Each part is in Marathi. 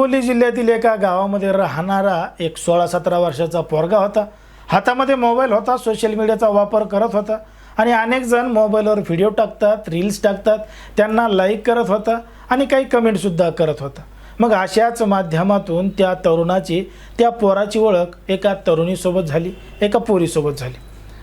हिंगोली जिल्ह्यातील एका गावामध्ये राहणारा एक सोळा सतरा वर्षाचा पोरगा होता. हातामध्ये मोबाईल होता सोशल मीडियाचा वापर करत होता आणि अनेक जण मोबाईलवर व्हिडिओ टाकतात रील्स टाकतात त्यांना लाईक करत होता आणि काही कमेंटसुद्धा करत होता. मग अशाच माध्यमातून त्या तरुणाची त्या पोराची ओळख एका तरुणीसोबत झाली एका पोरीसोबत झाली.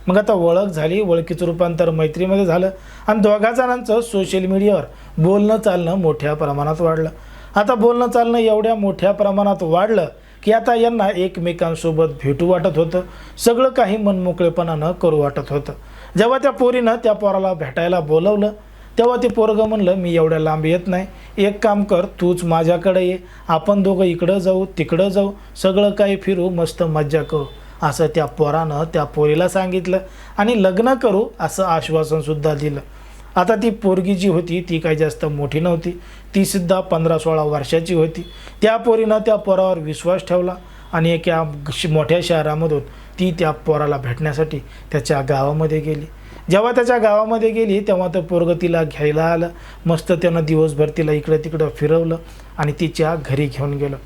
मग आता ओळख झाली ओळखीचं रूपांतर मैत्रीमध्ये झालं आणि दोघा जणांचं सोशल मीडियावर बोलणं चालणं मोठ्या प्रमाणात वाढलं. आता बोलणं चालणं एवढ्या मोठ्या प्रमाणात वाढलं की आता यांना एकमेकांसोबत भेटू वाटत होतं. सगळं काही मनमोकळेपणानं करू वाटत होतं. जेव्हा त्या पोरीनं त्या पोराला भेटायला बोलवलं तेव्हा ते पोरगं म्हणलं मी एवढ्या लांब येत नाही. एक काम कर तूच माझ्याकडे ये. आपण दोघं इकडं जाऊ तिकडं जाऊ. सगळं काही फिरू मस्त मज्जा करू. असं त्या पोरानं त्या पोरीला सांगितलं आणि लग्न करू असं आश्वासनसुद्धा दिलं. आता ती पोरगी जी होती ती काही जास्त मोठी नव्हती. तीसुद्धा पंधरा सोळा वर्षाची होती. त्या पोरीनं त्या पोरावर विश्वास ठेवला आणि एका श- मोठ्या शहरामधून ती त्या पोराला भेटण्यासाठी त्याच्या गावामध्ये गेली. जेव्हा त्याच्या गावामध्ये गेली तेव्हा तो पोरग तिला घ्यायला आलं. मस्त त्यानं दिवसभर तिला इकडं तिकडं फिरवलं आणि तिच्या घरी घेऊन गेलं.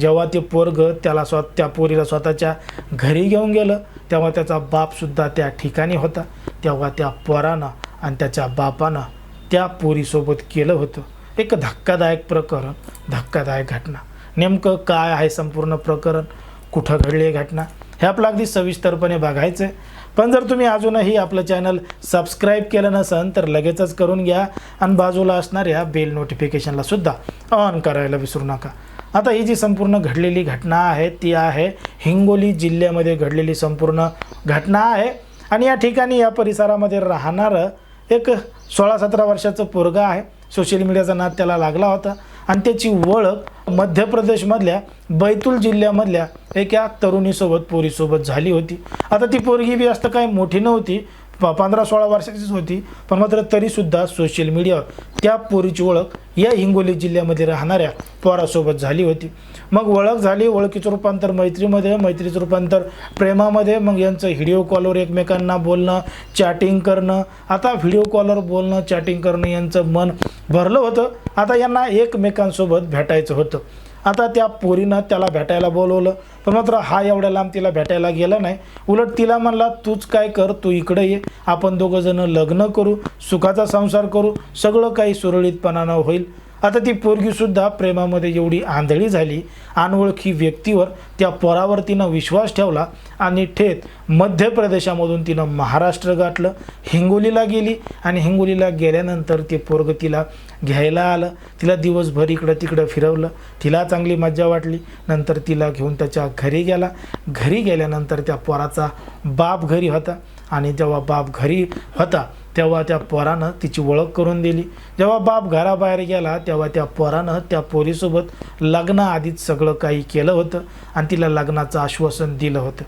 जेव्हा ते पोरग त्याला स्व त्या पोरीला स्वतःच्या घरी घेऊन गेलं तेव्हा त्याचा बापसुद्धा त्या ठिकाणी होता. तेव्हा त्या पोरानं आणि त्याच्या बापानं त्या पोरीसोबत केलं होतं. एक धक्कादायक प्रकरण धक्कादायक घटना. नेमकं काय आहे संपूर्ण प्रकरण? कुठं घडली आहे घटना? हे आपलं अगदी सविस्तरपणे बघायचं आहे पण जर तुम्ही अजूनही आपलं चॅनल सबस्क्राईब केलं नसेल तर लगेचच करून घ्या आणि बाजूला असणाऱ्या बेल नोटिफिकेशनला सुद्धा ऑन करायला विसरू नका. आता ही जी संपूर्ण घडलेली घटना आहे ती आहे हिंगोली जिल्ह्यामध्ये घडलेली संपूर्ण घटना आहे. आणि या ठिकाणी या परिसरामध्ये राहणारं एक सोळा सतरा वर्षाचं पोरगा आहे. सोशल मीडियाचा नाद त्याला लागला होता. आणि त्याची ओळख मध्य प्रदेशमधल्या बैतूल जिल्ह्यामधल्या एका तरुणीसोबत पोरीसोबत झाली होती. आता ती पोरगी बी जास्त काही मोठी नव्हती प पंधरा सोळा वर्षाचीच होती पण मात्र तरीसुद्धा सोशल मीडियावर त्या पोरीची ओळख या हिंगोली जिल्ह्यामध्ये राहणाऱ्या पोरासोबत झाली होती. मग ओळख झाली ओळखीचं रूपांतर मैत्रीमध्ये मैत्रीचं रूपांतर प्रेमामध्ये मग यांचं व्हिडिओ कॉलवर एकमेकांना बोलणं चॅटिंग करणं. आता व्हिडिओ कॉलवर बोलणं चॅटिंग करणं यांचं मन भरलं होतं. आता यांना एकमेकांसोबत भेटायचं होतं. आता त्या पोरीनं त्याला भेटायला बोलवलं. पण मात्र हा एवढ्या लांब तिला भेटायला गेला नाही. उलट तिला म्हणला तूच काय कर तू इकडे ये. आपण दोघंजणं लग्न करू सुखाचा संसार करू. सगळं काही सुरळीतपणानं होईल. आता ती पोरगीसुद्धा प्रेमामध्ये एवढी आंधळी झाली अनोळखी व्यक्तीवर त्या पोरावर तिनं विश्वास ठेवला आणि ठेत मध्य प्रदेशामधून तिनं महाराष्ट्र गाठलं. हिंगोलीला गेली आणि हिंगोलीला गेल्यानंतर ते पोरग तिला घ्यायला आलं. तिला दिवसभर इकडं तिकडं फिरवलं. तिला चांगली मज्जा वाटली. नंतर तिला घेऊन त्याच्या घरी गेला. घरी गेल्यानंतर त्या पोराचा बाप घरी होता. आणि जेव्हा बाप घरी होता तेव्हा त्या पोरानं तिची ओळख करून दिली. जेव्हा बाप घराबाहेर गेला तेव्हा त्या पोरानं त्या पोरीसोबत लग्नाआधीच सगळं काही केलं होतं आणि तिला लग्नाचं आश्वासन दिलं होतं.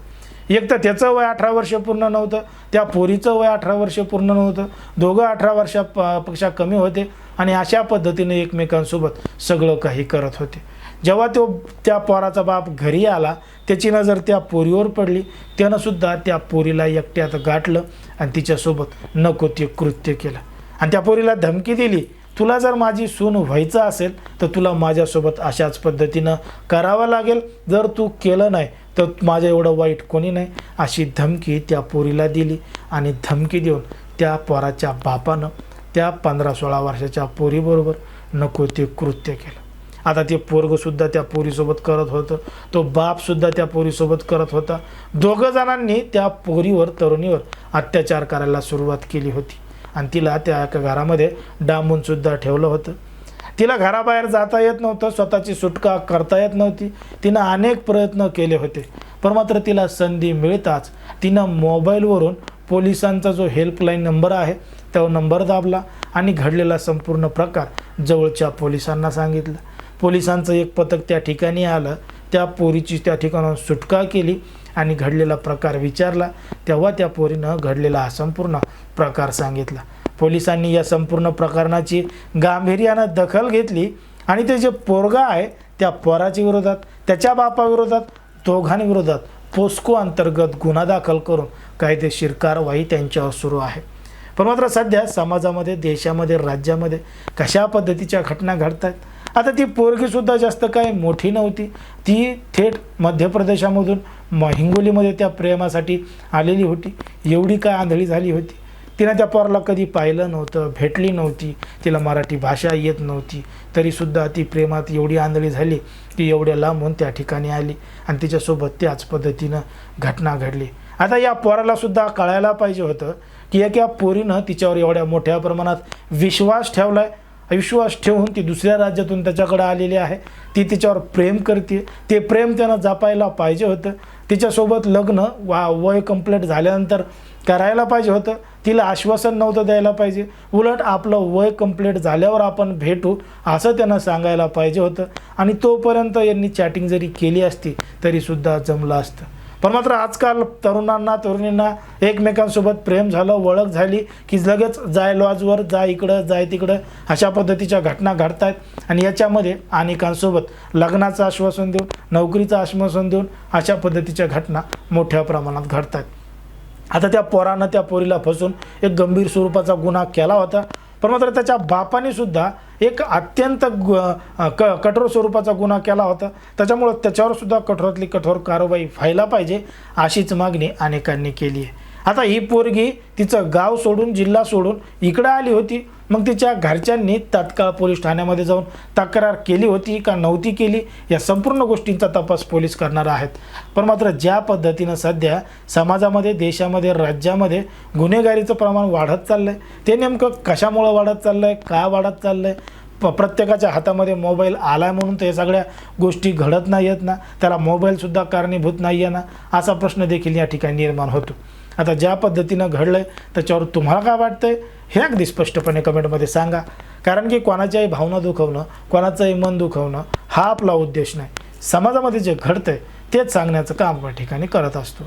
एक तर त्याचं वय अठरा वर्ष पूर्ण नव्हतं त्या पोरीचं वय अठरा वर्ष पूर्ण नव्हतं. दोघं अठरा वर्षा पेक्षा कमी होते आणि अशा पद्धतीने एकमेकांसोबत सगळं काही करत होते. जेव्हा तो त्या पोराचा बाप घरी आला त्याची नजर त्या पोरीवर पडली. त्यानं सुद्धा त्या पोरीला एकट्यात गाठलं आणि तिच्यासोबत नको ते कृत्य केलं. आणि त्या पोरीला धमकी दिली तुला जर माझी सून व्हायचं असेल तर तुला माझ्यासोबत अशाच पद्धतीनं करावं लागेल. जर तू केलं नाही तर माझं एवढं वाईट कोणी नाही. अशी धमकी त्या पोरीला दिली आणि धमकी देऊन त्या पोराच्या बापानं त्या पंधरा सोळा वर्षाच्या पोरीबरोबर नको ते कृत्य केलं. आता ते पोरगंसुद्धा त्या पोरीसोबत करत होतं. तो बापसुद्धा त्या पोरीसोबत करत होता. दोघं जणांनी त्या पोरीवर तरुणीवर अत्याचार करायला सुरुवात केली होती. आणि तिला त्या एका घरामध्ये डांबूनसुद्धा ठेवलं होतं. तिला घराबाहेर जाता येत नव्हतं स्वतःची सुटका करता येत नव्हती. तिनं अनेक प्रयत्न केले होते पण मात्र तिला संधी मिळताच तिनं मोबाईलवरून पोलिसांचा जो हेल्पलाईन नंबर आहे तो नंबर दाबला आणि घडलेला संपूर्ण प्रकार जवळच्या पोलिसांना सांगितलं. पोलिसांचं एक पथक त्या ठिकाणी आलं त्या पोरीची त्या ठिकाणाहून सुटका केली आणि घडलेला प्रकार विचारला. तेव्हा त्या पोरीनं घडलेला हा संपूर्ण प्रकार सांगितला. पोलिसांनी या संपूर्ण प्रकरणाची गांभीर्यानं दखल घेतली. आणि ते जे पोरगा आहे त्या पोराच्या विरोधात त्याच्या बापाविरोधात दोघांविरोधात पोस्को अंतर्गत गुन्हा दाखल करून कायदेशीर कारवाई त्यांच्यावर सुरू आहे. पण मात्र सध्या समाजामध्ये देशामध्ये राज्यामध्ये कशा पद्धतीच्या घटना घडत आहेत आता ती पोरगीसुद्धा जास्त काही मोठी नव्हती. ती थेट मध्य प्रदेशामधून हिंगोलीमध्ये त्या प्रेमासाठी आलेली होती. एवढी काय आंधळी झाली होती? तिनं त्या पोराला कधी पाहिलं नव्हतं भेटली नव्हती. तिला मराठी भाषा येत नव्हती. तरीसुद्धा ती प्रेमात एवढी आंधळी झाली की एवढ्या लांबून त्या ठिकाणी आली आणि तिच्यासोबत त्याच पद्धतीनं घटना घडली. आता या पोरालासुद्धा कळायला पाहिजे होतं की एका पोरीनं तिच्यावर एवढ्या मोठ्या प्रमाणात विश्वास ठेवला आहे विश्वास ठेवून ती दुसऱ्या राज्यातून त्याच्याकडे आलेली आहे. ती तिच्यावर प्रेम करते ते प्रेम त्यानं जपायला पाहिजे होतं. तिच्यासोबत लग्न वा वय कंप्लीट झाल्यानंतर करायला पाहिजे होतं. तिला आश्वासन नव्हतं द्यायला पाहिजे. उलट आपलं वय कंप्लीट झाल्यावर आपण भेटू असं त्यांना सांगायला पाहिजे होतं. आणि तोपर्यंत यांनी चॅटिंग जरी केली असती तरीसुद्धा जमलं असतं. पण मात्र आजकाल तरुणांना तरुणींना एकमेकांसोबत प्रेम झालं ओळख झाली की लगेच जाय लॉजवर जा इकडं जाय तिकडं अशा पद्धतीच्या घटना घडत आहेत आणि याच्यामध्ये अनेकांसोबत लग्नाचं आश्वासन देऊन नोकरीचं आश्वासन देऊन अशा पद्धतीच्या घटना मोठ्या प्रमाणात घडत आहेत आता त्या पोरानं त्या पोरीला फसून एक गंभीर स्वरूपाचा गुन्हा केला होता. पण मात्र त्याच्या बापाने सुद्धा एक अत्यंत गु- क कठोर स्वरूपाचा गुन्हा केला होता. त्याच्यामुळं त्याच्यावर सुद्धा कठोरातली कठोर कारवाई व्हायला पाहिजे अशीच मागणी अनेकांनी केली आहे. आता ही पोरगी तिचं गाव सोडून जिल्हा सोडून इकडं आली होती. मग तिच्या घरच्यांनी तात्काळ पोलीस ठाण्यामध्ये जाऊन तक्रार केली होती का नव्हती केली? या संपूर्ण गोष्टींचा तपास पोलीस करणार आहेत. पण मात्र ज्या पद्धतीनं सध्या समाजामध्ये देशामध्ये राज्यामध्ये गुन्हेगारीचं प्रमाण वाढत चाललं आहे ते नेमकं कशामुळं वाढत चाललं आहे का वाढत चाललं आहे प प्रत्येकाच्या हातामध्ये मोबाईल आला आहे म्हणून तर सगळ्या गोष्टी घडत नाही आहेत ना? त्याला मोबाईलसुद्धा कारणीभूत नाही आहे ना? असा प्रश्न देखील या ठिकाणी निर्माण होतो. आता ज्या पद्धतीनं घडलं आहे त्याच्यावर तुम्हाला काय वाटतंय? हे अगदी स्पष्टपणे कमेंटमध्ये सांगा. कारण की कोणाच्याही भावना दुखवणं कोणाचंही मन दुखवणं हा आपला उद्देश नाही. समाजामध्ये जे घडतंय तेच सांगण्याचं काम आपण ठिकाणी करत असतो.